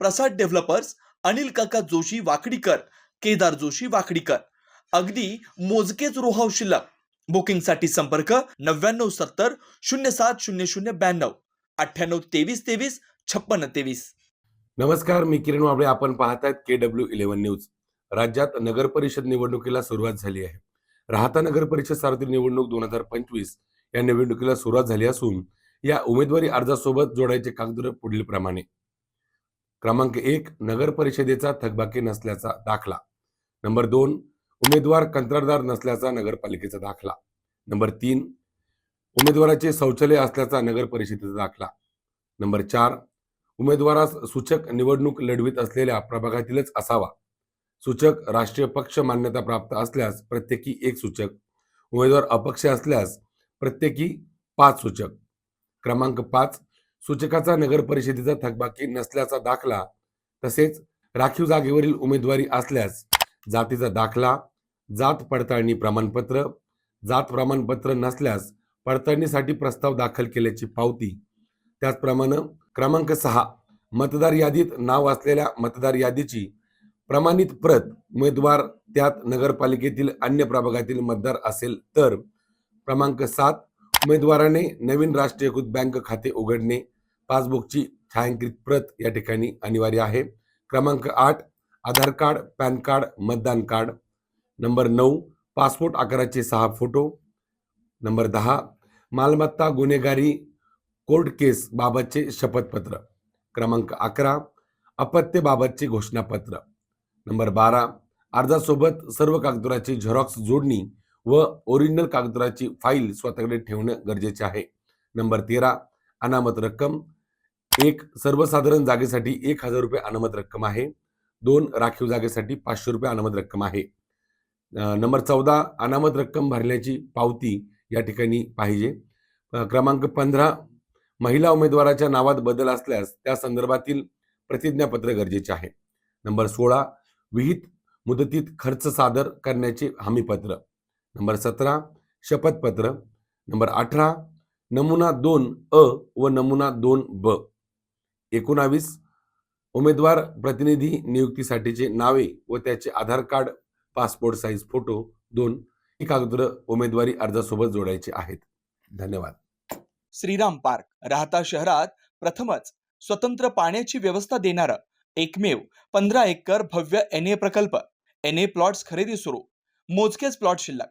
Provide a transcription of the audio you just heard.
प्रसाद developers Anil काका जोशी वाकडीकर केदार जोशी वाकडीकर. अगदी मोजकेच रोहाव शिल्लक. बुकिंगसाठी संपर्क नव्याण्णव सत्तर शून्य सात शून्य शून्य ब्याण्णव. अठ्ठ्याण्णव तेवीस तेवीस छप्पन्न तेवीस. नमस्कार मी किरण वाबळे. आपण पाहतायत के डब्ल्यू इलेव्हन न्यूज राज्यात नगर परिषद निवडणुकीला सुरुवात झाली आहे. राहता नगर परिषद सार्वत्रिक निवडणूक दोन हजार पंचवीस या निवडणुकीला सुरुवात झाली असून या उमेदवारी अर्जासोबत जोडायचे कागद पुढील प्रमाणे क्रमांक एक नगर परिषदेचा थकबाकी नसल्याचा दाखला. नंबर दोन उमेदवार कंत्राटदार नसल्याचा नगरपालिकेचा दाखला. नंबर तीन उमेदवाराचे शौचालय असल्याचा नगर परिषदेचा दाखला. नंबर चार उमेदवारास सूचक निवडणूक लढवित असलेल्या प्रभागातीलच असावा. सूचक राष्ट्रीय पक्ष मान्यता प्राप्त असल्यास प्रत्येकी एक सूचक उमेदवार अपक्ष असल्यास प्रत्येकी पाच सूचक. क्रमांक पाच सूचकाचा नगर परिषदेचा थकबाकी नसल्याचा दाखला तसेच राखीव जागेवरील उमेदवारी असल्यास जातीचा दाखला जात पडताळणी प्रमाणपत्र जात प्रमाणपत्र नसल्यास पडताळणीसाठी प्रस्ताव दाखल केल्याची पावती. त्याचप्रमाणे क्रमांक सहा मतदार यादीत नाव असलेल्या मतदार यादीची प्रमाणित प्रत उमेदवार त्यात नगरपालिकेतील अन्य प्रभागातील मतदार असेल तर क्रमांक सात उमेदवाराने नवीन राष्ट्रीयकृत बँक खाते उघडणे पासबुकची छायांकित प्रत या ठिकाणी अनिवार्य आहे. क्रमांक आठ आधार कार्ड पॅन कार्ड मतदान कार्ड. नंबर नऊ पासपोर्ट आकाराचे सहा फोटो. नंबर दहा मालमत्ता गुन्हेगारी कोर्ट केस बाबतचे शपथपत्र. क्रमांक अकरा अपत्यबाबतचे घोषणापत्र. नंबर बारा अर्जासोबत सर्व कागदपत्राची झेरॉक्स जोडणी व ओरिजिनल कागदपत्राची फाईल स्वतःकडे ठेवणं गरजेचे आहे. नंबर तेरा अनामत रक्कम. एक सर्वसाधारण जागेसाठी एक हजार रुपये अनामत रक्कम आहे. दोन राखीव जागेसाठी पाचशे रुपये अनामत रक्कम आहे. नंबर चौदा अनामत रक्कम भरण्याची पावती या ठिकाणी पाहिजे. क्रमांक पंधरा महिला उमेदवाराच्या नावात बदल असल्यास त्या संदर्भातील प्रतिज्ञापत्र गरजेचे आहे. नंबर सोळा विहित मुदतीत खर्च सादर करण्याचे हमीपत्र. नंबर सतरा शपथपत्र. नंबर अठरा नमुना दोन अ व नमुना दोन ब. एकोणावीस उमेदवार प्रतिनिधी नियुक्तीसाठीचे नावे व त्याचे Aadhaar card passport size photo दोन ही कागदपत्र उमेदवारी अर्जासोबत जोडायचे आहेत. धन्यवाद. श्रीराम पार्क राहता शहरात प्रथमच स्वतंत्र पाण्याची व्यवस्था देणारं एकमेव पंधरा एकर भव्य एन ए प्रकल्प. एन ए प्लॉट्स खरेदी सुरू. मोजकेच प्लॉट शिल्लक.